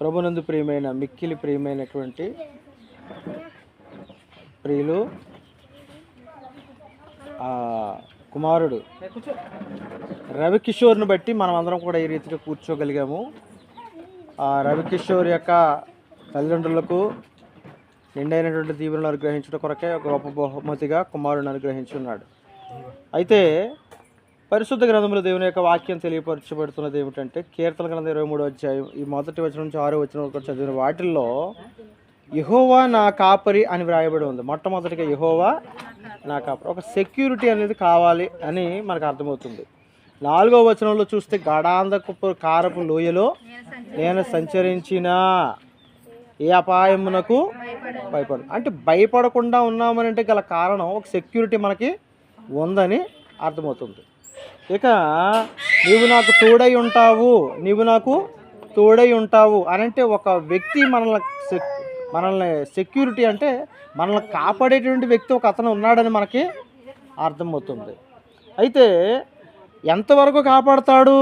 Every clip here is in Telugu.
ప్రభునందు ప్రియమైన మిక్కిలి ప్రియమైనటువంటి ప్రియులు ఆ కుమారుడు రవికిషోర్ని బట్టి మనం అందరం కూడా ఈ రీతిగా కూర్చోగలిగాము. ఆ రవికిషోర్ యొక్క తల్లిదండ్రులకు నిండైనటువంటి దీవులను అనుగ్రహించడం కొరకే ఒక గొప్ప బహుమతిగా కుమారుని అనుగ్రహించున్నాడు. అయితే పరిశుద్ధ గ్రంథంలో దేవుని యొక్క వాక్యం తెలియపరచబడుతున్నది ఏమిటంటే కీర్తన గ్రంథం ఇరవై మూడు అధ్యాయం. ఈ మొదటి వచనం నుంచి ఆరో వచనం వరకు చదివిన వాటిల్లో యహోవా నా కాపరి అని వ్రాయబడి ఉంది. మొట్టమొదటిగా యహోవా నా కాపరి. ఒక సెక్యూరిటీ అనేది కావాలి అని మనకు అర్థమవుతుంది. నాలుగో వచనంలో చూస్తే గడాంధపు కారపు లోయలో నేను సంచరించిన ఏ అపాయమునకు భయపడు అంటే భయపడకుండా ఉన్నామనంటే గల కారణం ఒక సెక్యూరిటీ మనకి ఉందని అర్థమవుతుంది. ఇక నీవు నాకు తోడై ఉంటావు నీవు నాకు తోడై ఉంటావు అని అంటే ఒక వ్యక్తి మనల్ని సెక్- మనల్ని సెక్యూరిటీ అంటే మనల్ని కాపాడేటువంటి వ్యక్తి ఒక అతను ఉన్నాడని మనకి అర్థమవుతుంది. అయితే ఎంతవరకు కాపాడతాడు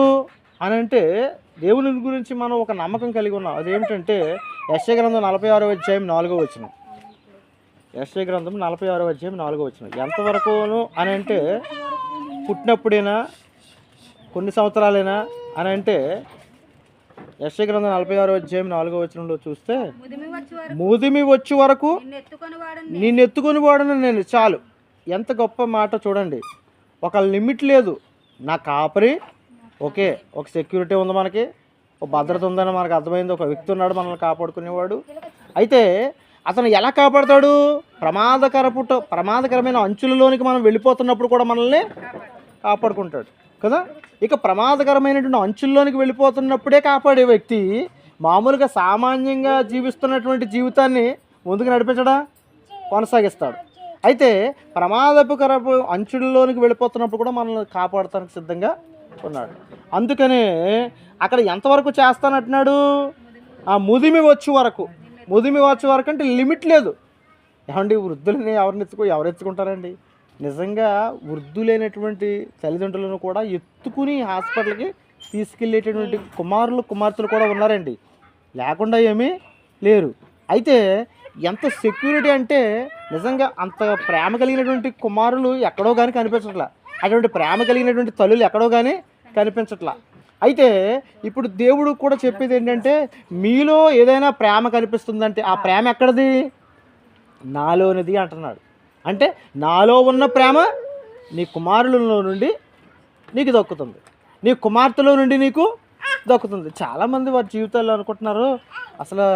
అని అంటే దేవుని గురించి మనం ఒక నమ్మకం కలిగి ఉన్నాం. అదేమిటంటే యశ్య గ్రంథం నలభై ఆరో అధ్యాయం నాలుగో వచ్చిన యశ్య గ్రంథం నలభై ఆరో అధ్యాయం నాలుగో వచ్చిన ఎంతవరకును అని అంటే పుట్టినప్పుడైనా? కొన్ని సంవత్సరాలైనా? అని అంటే యశ్య గ్రంథం నలభై ఆరో అధ్యాయం నాలుగో వచనంలో చూస్తే ముదిమి వచ్చి వచ్చే వరకు నిన్ను ఎత్తుకొని నేను వాడను నేను. చాలు. ఎంత గొప్ప మాట చూడండి. ఒక లిమిట్ లేదు. నా కాపరి ఓకే ఒక సెక్యూరిటీ ఉంది మనకి ఒక భద్రత ఉందని మనకు అర్థమైంది. ఒక వ్యక్తి ఉన్నాడు మనల్ని కాపాడుకునేవాడు. అయితే అతను ఎలా కాపాడతాడు? ప్రమాదకరపుట ప్రమాదకరమైన అంచులలోనికి మనం వెళ్ళిపోతున్నప్పుడు కూడా మనల్ని కాపాడుకుంటాడు. కదా? ఇక ప్రమాదకరమైనటువంటి అంచుల్లోనికి వెళ్ళిపోతున్నప్పుడే కాపాడే వ్యక్తి మామూలుగా సామాన్యంగా జీవిస్తున్నటువంటి జీవితాన్ని ముందుకు నడిపించడా? కొనసాగిస్తాడు. అయితే ప్రమాదకరపు అంచుల్లోనికి వెళ్ళిపోతున్నప్పుడు కూడా మనల్ని కాపాడటానికి సిద్ధంగా ఉన్నాడు. అందుకనే అక్కడ ఎంతవరకు చేస్తానంటున్నాడు? ఆ ముదిమి వచ్చే వరకు. ముదిమి వచ్చే వరకు అంటే లిమిట్ లేదు. ఏమండి వృద్ధులని ఎవరిని ఎత్తుకో ఎవరు ఎత్తుకుంటారండి? నిజంగా వృద్ధులైనటువంటి తల్లిదండ్రులను కూడా ఎత్తుకుని హాస్పిటల్కి తీసుకెళ్ళేటటువంటి కుమారులు కుమార్తెలు కూడా ఉన్నారండి. లేకుండా ఏమీ లేరు. అయితే ఎంత సెక్యూరిటీ అంటే నిజంగా అంత ప్రేమ కలిగినటువంటి కుమారులు ఎక్కడో కానీ కనిపించట్లా. అటువంటి ప్రేమ కలిగినటువంటి తల్లులు ఎక్కడో కానీ కనిపించట్లా. అయితే ఇప్పుడు దేవుడు కూడా చెప్పేది ఏంటంటే మీలో ఏదైనా ప్రేమ కనిపిస్తుందంటే ఆ ప్రేమ ఎక్కడిది? నాలోనిది అంటున్నాడు. అంటే నాలో ఉన్న ప్రేమ నీ కుమారులలో నుండి నీకు దక్కుతుంది. నీ కుమార్తెలో నుండి నీకు దక్కుతుంది. చాలామంది వారి జీవితాల్లో అనుకుంటున్నారు అసలు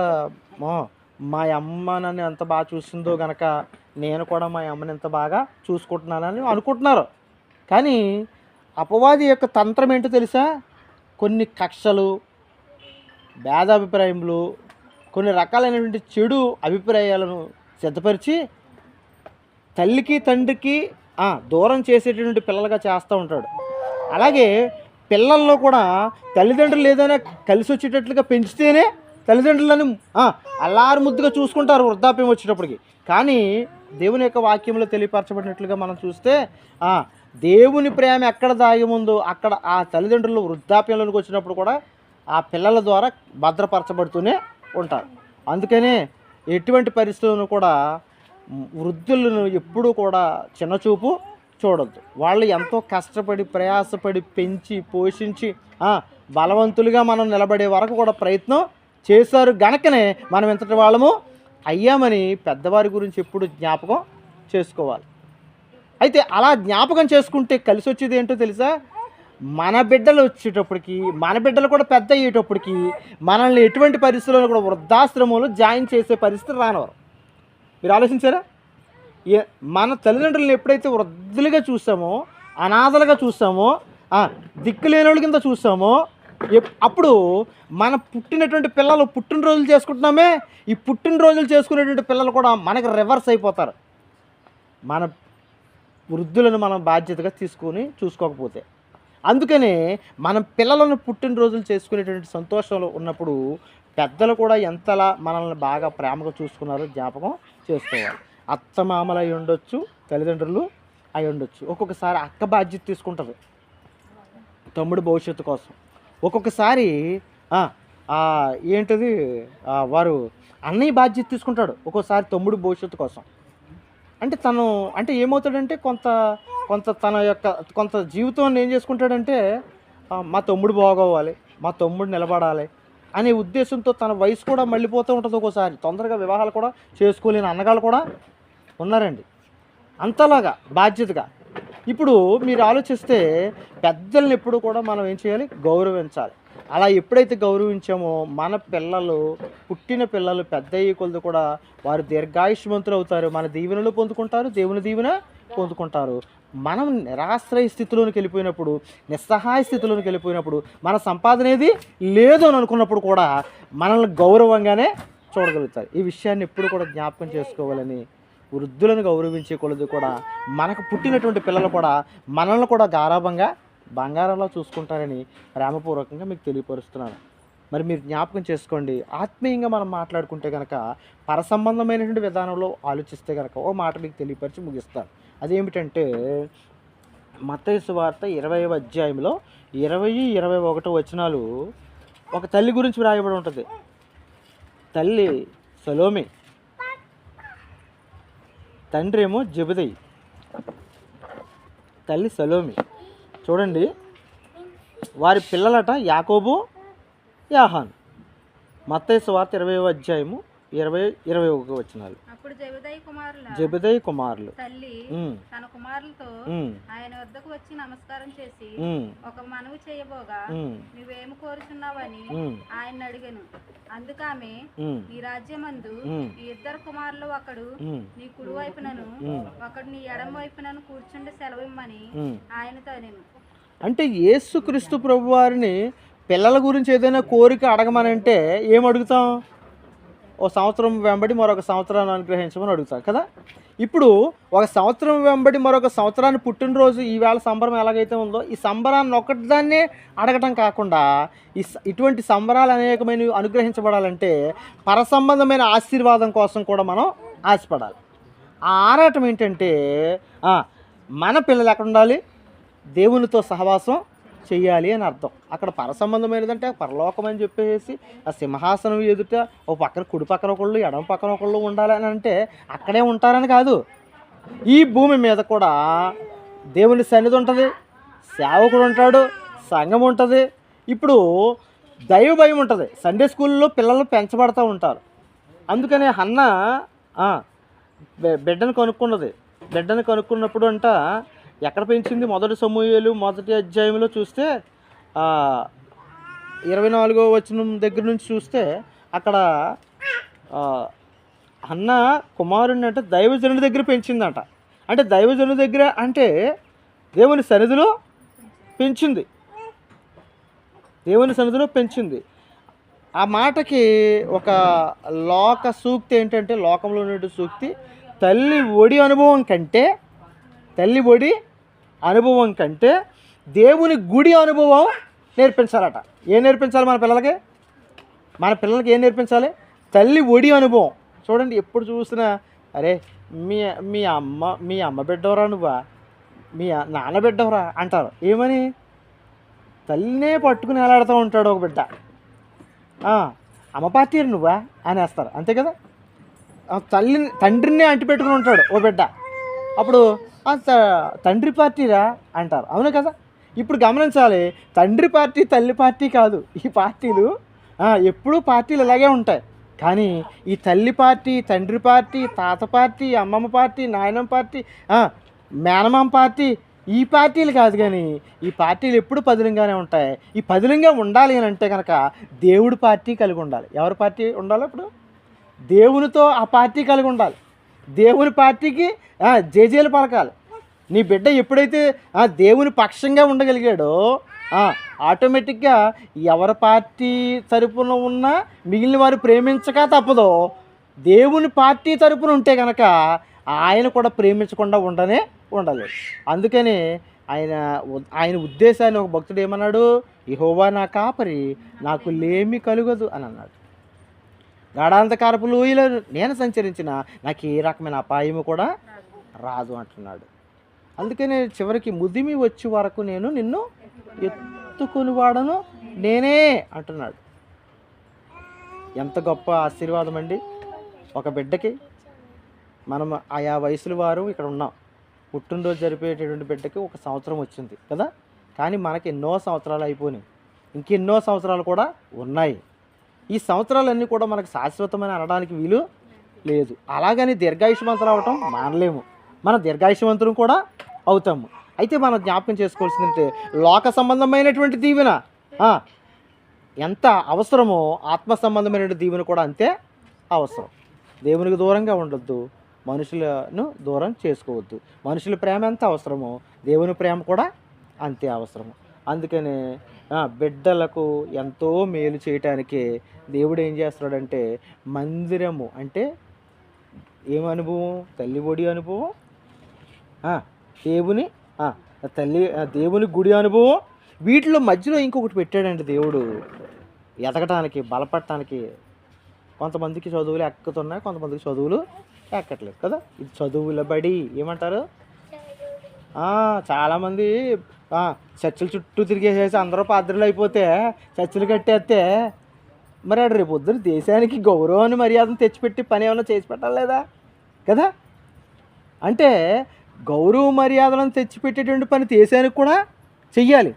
మా అమ్మ నన్ను ఎంత బాగా చూసిందో గనక నేను కూడా మా అమ్మని ఎంత బాగా చూసుకుంటున్నానని అనుకుంటున్నారు. కానీ అపవాది యొక్క తంత్రం ఏంటో తెలుసా? కొన్ని కక్షలు భేదాభిప్రాయములు కొన్ని రకాలైనటువంటి చెడు అభిప్రాయాలను సిద్ధపరిచి తల్లికి తండ్రికి దూరం చేసేటటువంటి పిల్లలుగా చేస్తూ ఉంటాడు. అలాగే పిల్లల్లో కూడా తల్లిదండ్రులు ఏదైనా కలిసి వచ్చేటట్లుగా పెంచితేనే తల్లిదండ్రులను ఆ, అల్లారు ముద్దుగా చూసుకుంటారు వృద్ధాప్యం వచ్చేటప్పటికి. కానీ దేవుని యొక్క వాక్యంలో తెలియపరచబడినట్లుగా మనం చూస్తే దేవుని ప్రేమ ఎక్కడ దాగి అక్కడ ఆ తల్లిదండ్రులు వృద్ధాప్యంలోకి వచ్చినప్పుడు కూడా ఆ పిల్లల ద్వారా భద్రపరచబడుతూనే ఉంటారు. అందుకనే ఎటువంటి పరిస్థితులను కూడా వృద్ధులను ఎప్పుడూ కూడా చిన్నచూపు చూడద్దు. వాళ్ళు ఎంతో కష్టపడి ప్రయాసపడి పెంచి పోషించి బలవంతులుగా మనం నిలబడే వరకు కూడా ప్రయత్నం చేశారు గనకనే మనం ఇంతటి వాళ్ళము అయ్యామని పెద్దవారి గురించి ఎప్పుడు జ్ఞాపకం చేసుకోవాలి. అయితే అలా జ్ఞాపకం చేసుకుంటే కలిసి వచ్చేది ఏంటో తెలుసా? మన బిడ్డలు వచ్చేటప్పటికి మన బిడ్డలు కూడా పెద్ద అయ్యేటప్పటికి మనల్ని ఎటువంటి పరిస్థితుల్లో కూడా వృద్ధాశ్రమంలో జాయిన్ చేసే పరిస్థితి రానివారు మీరు ఆలోచించారా? ఏ- మన తల్లిదండ్రులను ఎప్పుడైతే వృద్ధులుగా చూసామో అనాథలుగా చూసామో దిక్కు దిక్కులేని కింద చూసామో ఎప్- అప్పుడు మన పుట్టినటువంటి పిల్లలు పుట్టినరోజులు చేసుకుంటున్నామే ఈ పుట్టినరోజులు చేసుకునేటువంటి పిల్లలు కూడా మనకి రివర్స్ అయిపోతారు. మన వృద్ధులను మనం బాధ్యతగా తీసుకొని చూసుకోకపోతే. అందుకనే మనం పిల్లలను పుట్టినరోజులు చేసుకునేటువంటి సంతోషంలో ఉన్నప్పుడు పెద్దలు కూడా ఎంతలా మనల్ని బాగా ప్రేమగా చూసుకున్నారో జ్ఞాపకం చేసుకోవాలి. అత్త మామలు అయి ఉండొచ్చు తల్లిదండ్రులు అయి ఉండొచ్చు. ఒక్కొక్కసారి అక్క బాధ్యత తీసుకుంటుంది. తమ్ముడు భవిష్యత్తు కోసం. ఒక్కొక్కసారి ఏంటిది ఏంటది వారు అన్నయ్య బాధ్యత తీసుకుంటాడు. ఒక్కోసారి తమ్ముడు భవిష్యత్తు కోసం. అంటే తను అంటే ఏమవుతాడంటే కొంత కొంత తన యొక్క కొంత జీవితాన్ని ఏం చేసుకుంటాడంటే మా తమ్ముడు బాగోవాలి మా తమ్ముడు నిలబడాలి అనే ఉద్దేశంతో తన వయసు కూడా మళ్ళీపోతూ ఉంటుంది ఒక్కోసారి. తొందరగా వివాహాలు కూడా చేసుకోలేని అన్నగాళ్ళు కూడా ఉన్నారండి. అంతలాగా బాధ్యతగా. ఇప్పుడు మీరు ఆలోచిస్తే పెద్దల్ని ఎప్పుడు కూడా మనం ఏం చేయాలి? గౌరవించాలి. అలా ఎప్పుడైతే గౌరవించామో మన పిల్లలు పుట్టిన పిల్లలు పెద్ద అయ్యే కొలది కూడా వారు దీర్ఘాయుష్మంతులు అవుతారు. మన దీవెనలు పొందుకుంటారు. దేవుని దీవెన పొందుకుంటారు. మనం నిరాశ్రయ స్థితిలోనికి వెళ్ళిపోయినప్పుడు నిస్సహాయ స్థితిలోనికి వెళ్ళిపోయినప్పుడు మన సంపాదన ఏది? లేదు అని అనుకున్నప్పుడు కూడా మనల్ని గౌరవంగానే చూడగలుగుతారు. ఈ విషయాన్ని ఎప్పుడు కూడా జ్ఞాపకం చేసుకోవాలని వృద్ధులను గౌరవించే కొలది కూడా మనకు పుట్టినటువంటి పిల్లలు కూడా మనల్ని కూడా గారాభంగా బంగారంలో చూసుకుంటారని ప్రేమపూర్వకంగా మీకు తెలియపరుస్తున్నాను. మరి మీరు జ్ఞాపకం చేసుకోండి. ఆత్మీయంగా మనం మాట్లాడుకుంటే కనుక పరసంబంధమైనటువంటి విధానంలో ఆలోచిస్తే కనుక ఓ మాట మీకు తెలియపరిచి ముగిస్తాను. అదేమిటంటే మత్తయి వార్త ఇరవై అధ్యాయంలో ఇరవై ఇరవై ఒకటో వచనాలు ఒక తల్లి గురించి వ్రాయబడి ఉంటుంది. తల్లి సలోమి. తండ్రి ఏమో జబుదయి. తల్లి సలోమి. చూడండి. వారి పిల్లలట యాకోబు యాహాన్. మత్తయి వార్త ఇరవై అధ్యాయము ఇరవై ఇరవై ఒక వచనాలు అప్పుడు జబదయి కుమారుల. జబుదయి కుమారులు. తల్లి తన కుమారులతో ఆయన వద్దకు వచ్చి నమస్కారం చేసి ఒక మనవి చేయబోగా నువ్వేమి కోరుచున్నావని ఆయన అడిగాను. అందుకామె నీ రాజ్యమందు ఈ ఇద్దరు కుమారులు ఒకడు నీ కుడి వైపునను ఒకడు నీ ఎడమ వైపునను కూర్చుండి సెలవిమ్మని. ఆయనతో నేను అంటే యేసుక్రీస్తు ప్రభు వారిని పిల్లల గురించి ఏదైనా కోరిక అడగమనంటే ఏం అడుగుతాం? ఓ సంవత్సరం వెంబడి మరొక సంవత్సరాన్ని అనుగ్రహించమని అడుగుతాం కదా? ఇప్పుడు ఒక సంవత్సరం వెంబడి మరొక సంవత్సరాన్ని పుట్టినరోజు ఈవేళ సంబరం ఎలాగైతే ఉందో ఈ సంబరాన్ని ఒకటి దాన్నే అడగటం కాకుండా ఈ ఇటువంటి సంబరాలు అనేకమైనవి అనుగ్రహించబడాలంటే పరసంబంధమైన ఆశీర్వాదం కోసం కూడా మనం ఆశపడాలి. ఆ ఆరాటం ఏంటంటే మన పిల్లలు ఎక్కడ ఉండాలి? దేవునితో సహవాసం చెయ్యాలి అని అర్థం. అక్కడ పరసంబంధమైనదంటే పరలోకం అని చెప్పేసి ఆ సింహాసనం ఎదుట ఓ పక్కన కుడి పక్కన ఒకళ్ళు ఎడమ పక్కన ఒకళ్ళు ఉండాలని అంటే అక్కడే ఉంటారని కాదు. ఈ భూమి మీద కూడా దేవుని సన్నిధి ఉంటుంది సేవకుడు ఉంటాడు సంఘం ఉంటుంది. ఇప్పుడు దైవ భయం ఉంటుంది. సండే స్కూల్లో పిల్లలు పెంచబడుతూ ఉంటారు. అందుకనే హన్న బిడ్డను కనుక్కున్నది. బిడ్డను కనుక్కున్నప్పుడు అంట ఎక్కడ పెంచింది మొదటి సమూహలు మొదటి అధ్యాయంలో చూస్తే ఇరవై నాలుగో వచనం దగ్గర నుంచి చూస్తే అక్కడ అన్న కుమారుడిని అంటే దైవజనుడి దగ్గర పెంచిందంట. అంటే దైవజనుడి దగ్గర అంటే దేవుని సన్నిధిలో పెంచింది. దేవుని సన్నిధిలో పెంచింది. ఆ మాటకి ఒక లోక సూక్తి ఏంటంటే లోకంలో ఉన్న సూక్తి తల్లి ఒడి అనుభవం కంటే తల్లి ఒడి అనుభవం కంటే దేవుని గుడి అనుభవం నేర్పించాలట. ఏం నేర్పించాలి మన పిల్లలకి? మన పిల్లలకి ఏం నేర్పించాలి? తల్లి ఒడి అనుభవం. చూడండి ఎప్పుడు చూసినా అరే మీ మీ అమ్మ మీ అమ్మ బిడ్డవరా నువ్వా? మీ నాన్న బిడ్డవరా? అంటారు. ఏమని? తల్లినే పట్టుకుని వేలాడుతూ ఉంటాడు ఒక బిడ్డ. అమ్మ పార్టీ నువ్వా? అనేస్తారు. అంతే కదా? తల్లిని తండ్రినే అంటి పెట్టుకుని ఉంటాడు ఓ బిడ్డ. అప్పుడు త- తండ్రి పార్టీరా అంటారు. అవును కదా? ఇప్పుడు గమనించాలి తండ్రి పార్టీ తల్లి పార్టీ కాదు. ఈ పార్టీలు ఎప్పుడూ పార్టీలు ఇలాగే ఉంటాయి. కానీ ఈ తల్లి పార్టీ తండ్రి పార్టీ తాత పార్టీ అమ్మమ్మ పార్టీ నాయనమ్మ పార్టీ మేనమామ పార్టీ ఈ పార్టీలు కాదు కానీ ఈ పార్టీలు ఎప్పుడు పదిలంగానే ఉంటాయి. ఈ పదిలంగా ఉండాలి అని అంటే కనుక దేవుడి పార్టీ కలిగి ఉండాలి. ఎవరి పార్టీ ఉండాలి ఇప్పుడు దేవునితో ఆ పార్టీ కలిగి ఉండాలి. దేవుని పార్టీకి జేజేలు పలకాలి. నీ బిడ్డ ఎప్పుడైతే ఆ దేవుని పక్షంగా ఉండగలిగాడో ఆటోమేటిక్గా ఎవరి పార్టీ తరపున ఉన్నా మిగిలిన వారు ప్రేమించక తప్పదో. దేవుని పార్టీ తరపున ఉంటే కనుక ఆయన కూడా ప్రేమించకుండా ఉండనే ఉండాలి. అందుకని ఆయన ఆయన ఉద్దేశాన్ని ఒక భక్తుడు ఏమన్నాడు? ఇహోవా నా కాపరి నాకు లేమి కలుగదు అని అన్నాడు. గాఢాంధకారపు లోయలో నేను సంచరించిన నాకు ఏ రకమైన అపాయము కూడా రాదు అంటున్నాడు. అందుకని చివరికి ముదిమి వచ్చే వరకు నేను నిన్ను ఎత్తుకొని వాడను నేనే అంటున్నాడు. ఎంత గొప్ప ఆశీర్వాదం అండి. ఒక బిడ్డకి మనం ఆయా వయసుల వారు ఇక్కడ ఉన్నాం. పుట్టినరోజు జరిపేటటువంటి బిడ్డకి ఒక సంవత్సరం వచ్చింది కదా? కానీ మనకి ఎన్నో సంవత్సరాలు అయిపోయినాయి. ఇంకెన్నో సంవత్సరాలు కూడా ఉన్నాయి. ఈ సంవత్సరాలన్నీ కూడా మనకు శాశ్వతమని అనడానికి వీలు లేదు. అలాగని దీర్ఘాయుష్మంతులు అవటం మానలేము. మన దీర్ఘాయుష్మంతులు కూడా అవుతాము. అయితే మనం జ్ఞాపకం చేసుకోవాల్సిందంటే లోక సంబంధమైనటువంటి దీవెన ఎంత అవసరమో ఆత్మ సంబంధమైన దీవెన కూడా అంతే అవసరం. దేవునికి దూరంగా ఉండొద్దు మనుషులను దూరం చేసుకోవద్దు. మనుషుల ప్రేమ ఎంత అవసరమో దేవుని ప్రేమ కూడా అంతే అవసరము. అందుకనే బిడ్డలకు ఎంతో మేలు చేయటానికి దేవుడు ఏం చేస్తున్నాడంటే మందిరము అంటే ఏం అనుభవం? తల్లి ఒడి అనుభవం? దేవుని తల్లి దేవుని గుడి అనుభవం? వీటిలో మధ్యలో ఇంకొకటి పెట్టాడండి దేవుడు. ఎదగటానికి బలపడటానికి కొంతమందికి చదువులు ఎక్కుతున్నాయి కొంతమందికి చదువులు ఎక్కట్లేదు కదా? ఇది చదువుల బడి ఏమంటారు? చాలామంది చర్చిల చుట్టూ తిరిగేసేసి అందరూ పాత్రలు అయిపోతే చర్చిలు కట్టేస్తే మరి ఆడు రేపు పొద్దున దేశానికి గౌరవాన్ని మర్యాదను తెచ్చిపెట్టి పని ఏమైనా చేసి పెట్టాలి లేదా? కదా? అంటే గౌరవ మర్యాదలను తెచ్చిపెట్టేటువంటి పని దేశానికి కూడా చెయ్యాలి.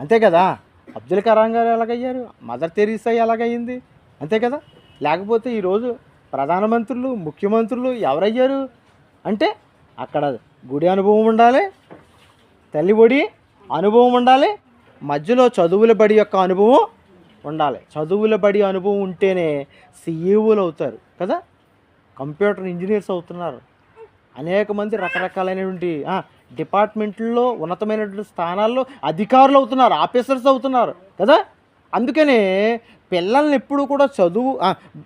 అంతే కదా? అబ్దుల్ కలాం గారు ఎలాగయ్యారు? Mother Teresa ఎలాగయ్యింది? అంతే కదా? లేకపోతే ఈరోజు ప్రధానమంత్రులు ముఖ్యమంత్రులు ఎవరయ్యారు? అంటే అక్కడ గుడి అనుభవం ఉండాలి తల్లి ఒడి అనుభవం ఉండాలి. మధ్యలో చదువుల బడి యొక్క అనుభవం ఉండాలి. చదువుల బడి అనుభవం ఉంటేనే సీఈఓలు అవుతారు కదా? కంప్యూటర్ ఇంజనీర్స్ అవుతున్నారు. అనేక మంది రకరకాలైనటువంటి డిపార్ట్మెంట్లో ఉన్నతమైనటువంటి స్థానాల్లో అధికారులు అవుతున్నారు ఆఫీసర్స్ అవుతున్నారు కదా? అందుకనే పిల్లల్ని ఎప్పుడు కూడా చదువు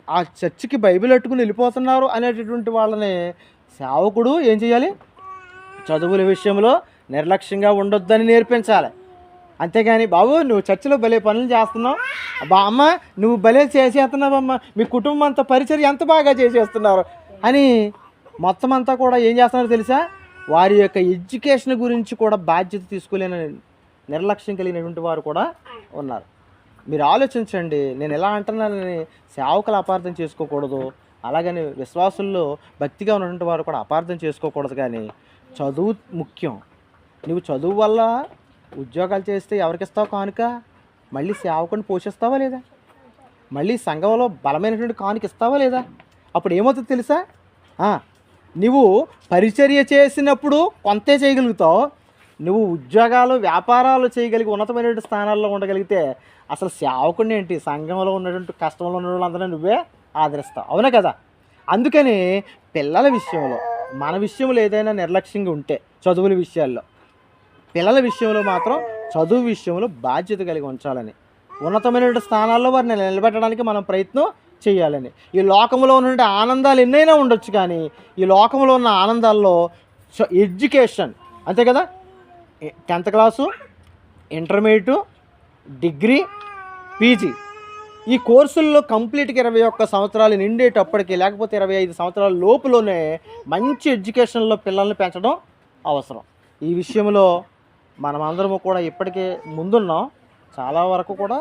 ఆ, చర్చికి బైబిల్ అట్టుకుని వెళ్ళిపోతున్నారు అనేటటువంటి వాళ్ళని సేవకుడు ఏం చేయాలి? చదువుల విషయంలో నిర్లక్ష్యంగా ఉండొద్దని నేర్పించాలి. అంతేగాని బాబు నువ్వు చర్చిలో భలే పనులు చేస్తున్నావు. బా అమ్మ నువ్వు భలే చేసేస్తున్నావమ్మ మీ కుటుంబం అంతా పరిచయం ఎంత బాగా చేసేస్తున్నారు? అని మొత్తం అంతా కూడా ఏం చేస్తున్నారో తెలుసా? వారి యొక్క ఎడ్యుకేషన్ గురించి కూడా బాధ్యత తీసుకోలేని నిర్లక్ష్యం కలిగినటువంటి వారు కూడా ఉన్నారు. మీరు ఆలోచించండి నేను ఎలా అంటున్నానని సేవకులు అపార్థం చేసుకోకూడదు. అలాగని విశ్వాసుల్లో భక్తిగా ఉన్నటువంటి వారు కూడా అపార్థం చేసుకోకూడదు కానీ చదువు ముఖ్యం. నువ్వు చదువు వల్ల ఉద్యోగాలు చేస్తే ఎవరికిస్తావు కానుక? మళ్ళీ సేవకుని పోషిస్తావా లేదా? మళ్ళీ సంఘంలో బలమైనటువంటి కానుక ఇస్తావా లేదా? అప్పుడు ఏమవుతుంది తెలుసా? నువ్వు పరిచర్య చేసినప్పుడు కొంతే చేయగలుగుతావు. నువ్వు ఉద్యోగాలు వ్యాపారాలు చేయగలిగి ఉన్నతమైనటువంటి స్థానాల్లో ఉండగలిగితే అసలు సేవకుడిని ఏంటి? సంఘంలో ఉన్నటువంటి కష్టంలో ఉన్న వాళ్ళందరూ నువ్వే ఆదరిస్తావు. అవునా కదా? అందుకని పిల్లల విషయంలో మన విషయంలో ఏదైనా నిర్లక్ష్యంగా ఉంటే చదువుల విషయాల్లో పిల్లల విషయంలో మాత్రం చదువు విషయంలో బాధ్యత కలిగి ఉంచాలని. ఉన్నతమైనటువంటి స్థానాల్లో వారిని నిలబెట్టడానికి మనం ప్రయత్నం చేయాలని. ఈ లోకంలో ఉన్న ఆనందాలు ఎన్నైనా ఉండొచ్చు కానీ ఈ లోకంలో ఉన్న ఆనందాల్లో ఎడ్యుకేషన్ అంతే కదా? Tenth class intermediate degree PG. ఈ కోర్సుల్లో కంప్లీట్గా ఇరవై ఒక్క సంవత్సరాలు నిండేటప్పటికి లేకపోతే ఇరవై ఐదు సంవత్సరాల లోపులోనే మంచి ఎడ్యుకేషన్లో పిల్లల్ని పెంచడం అవసరం. ఈ విషయంలో మనమందరము కూడా ఇప్పటికే ముందున్నాం. చాలా వరకు కూడా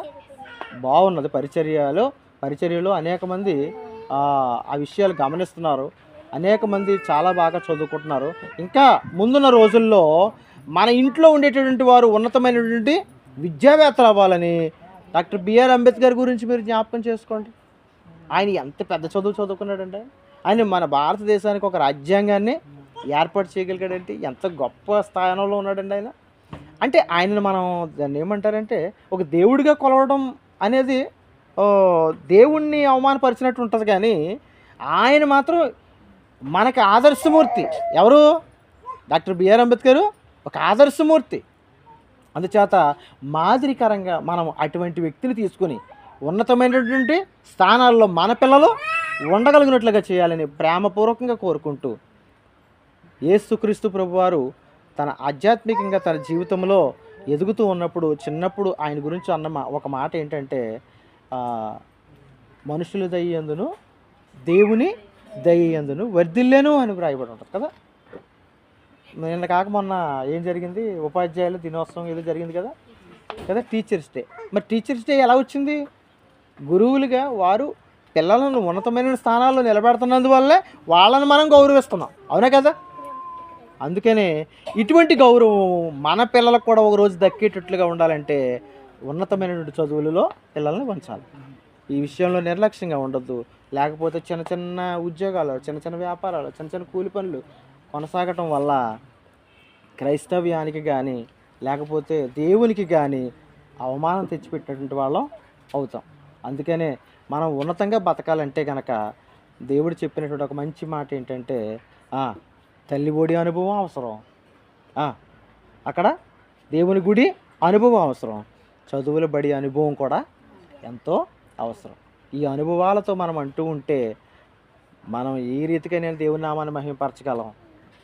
బాగున్నది పరిచర్యలో. పరిచర్యలో అనేక మంది ఆ ఆ విషయాలు గమనిస్తున్నారు. అనేక మంది చాలా బాగా చదువుకుంటున్నారు. ఇంకా ముందున్న రోజుల్లో మన ఇంట్లో ఉండేటటువంటి వారు ఉన్నతమైనటువంటి విద్యావేత్తలు అవ్వాలని డాక్టర్ బిఆర్ అంబేద్కర్ గురించి మీరు జ్ఞాపకం చేసుకోండి. ఆయన ఎంత పెద్ద చదువు చదువుకున్నాడంటే ఆయన మన భారతదేశానికి ఒక రాజ్యాంగాన్ని ఏర్పాటు చేయగలిగాడంటే ఎంత గొప్ప స్థానంలో ఉన్నాడండి ఆయన. అంటే ఆయనను మనం దాన్ని ఏమంటారంటే ఒక దేవుడిగా కొలవడం అనేది దేవుణ్ణి అవమానపరిచినట్టు ఉంటుంది కానీ ఆయన మాత్రం మనకి ఆదర్శమూర్తి. ఎవరు? డాక్టర్ బిఆర్ అంబేద్కర్ ఒక ఆదర్శమూర్తి. అందుచేత మాదిరికరంగా మనం అటువంటి వ్యక్తిని తీసుకుని ఉన్నతమైనటువంటి స్థానాల్లో మన పిల్లలు ఉండగలిగినట్లుగా చేయాలని ప్రేమపూర్వకంగా కోరుకుంటూ ఏసుక్రీస్తు ప్రభువారు తన ఆధ్యాత్మికంగా తన జీవితంలో ఎదుగుతూ ఉన్నప్పుడు చిన్నప్పుడు ఆయన గురించి అన్న మా- ఒక మాట ఏంటంటే మనుషులు దయ్యందును దేవుని దయ్యందును వర్ధిల్లేను అని వ్రాయబడి ఉంటుంది కదా. నిన్న కాక మొన్న ఏం జరిగింది? ఉపాధ్యాయుల దినోత్సవం ఏదో జరిగింది కదా? కదా టీచర్స్ డే మరి టీచర్స్ డే ఎలా వచ్చింది? గురువులుగా వారు పిల్లలను ఉన్నతమైన స్థానాల్లో నిలబెడుతున్నందువల్లే వాళ్ళని మనం గౌరవిస్తున్నాం. అవునా కదా? అందుకనే ఇటువంటి గౌరవం మన పిల్లలకు కూడా ఒక రోజు దక్కేటట్లుగా ఉండాలంటే ఉన్నతమైనటువంటి చదువులలో పిల్లల్ని ఉంచాలి ఈ విషయంలో నిర్లక్ష్యంగా ఉండద్దు. లేకపోతే చిన్న చిన్న ఉద్యోగాలు చిన్న చిన్న వ్యాపారాలు చిన్న చిన్న కూలి పనులు కొనసాగటం వల్ల క్రైస్తవ్యానికి కానీ లేకపోతే దేవునికి కానీ అవమానం తెచ్చిపెట్టినటువంటి వాళ్ళం అవుతాం. అందుకనే మనం ఉన్నతంగా బతకాలంటే కనుక దేవుడు చెప్పినటువంటి ఒక మంచి మాట ఏంటంటే ఆ, తల్లి అనుభవం అవసరం. అక్కడ దేవుని గుడి అనుభవం అవసరం. చదువుల బడి అనుభవం కూడా ఎంతో అవసరం. ఈ అనుభవాలతో మనం అంటూ ఉంటే మనం ఏ రీతిగా నేను దేవుని నామాన్ని మహిమపరచగలం.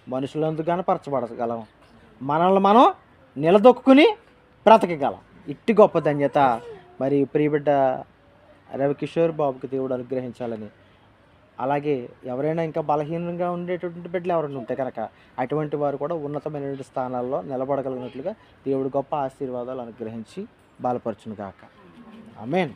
మనుషులందుకు కనపరచబడగలం మనల్ని మనం నిలదొక్కుని బ్రతకగలం. ఇట్టి గొప్ప ధన్యత. మరి ప్రియబిడ్డ రవికిషోర్ బాబుకి దేవుడు అనుగ్రహించాలని అలాగే ఎవరైనా ఇంకా బలహీనంగా ఉండేటటువంటి బిడ్డలు ఎవరైనా ఉంటే కనుక అటువంటి వారు కూడా ఉన్నతమైనటువంటి స్థానాల్లో నిలబడగలిగినట్లుగా దేవుడు గొప్ప ఆశీర్వాదాలు అనుగ్రహించి బలపరచును గాక ఆమెన్.